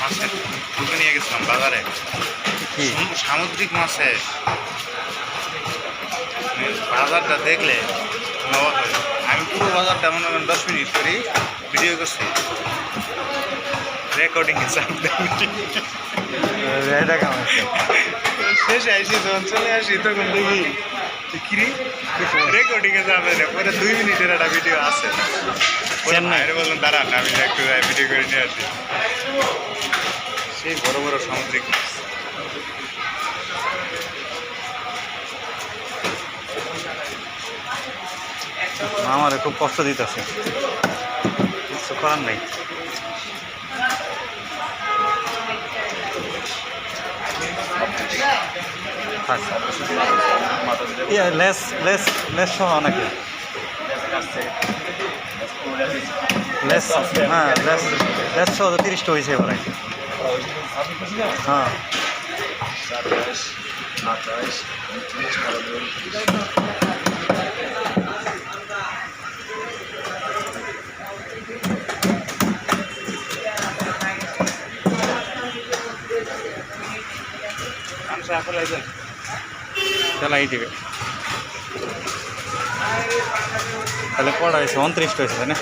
মাছের তুলতে নিয়ে গেছিলাম বাজারে। সামুদ্রিক মাছে মানে বাজারটা দেখলে আমি পুরো বাজারটা মনে করেন দশ মিনিট করি ভিডিও করছি। রেকর্ডিং? শেষে আসি যখন চলে আসি তখন দেখি কিরি রেকর্ডিং এ যাবে না। পরে দুই মিনিটের একটা ভিডিও আছে। চেন্নাই। বললাম দাঁড়ান আমি একটু ভিডিও করে নিয়ে আসি। সেই বড় বড় সামুদ্রিক আমার খুব কষ্ট দিতেছে। কিছু করার নাই। লেস লেস লেস লেস হ্যাঁ লেস। সহ তো তিরিশটা হয়েছে এবার হ্যাঁ। চালাই দিবে তাহলে কটা হয়েছে, উনত্রিশটা হয়েছে, তাই না?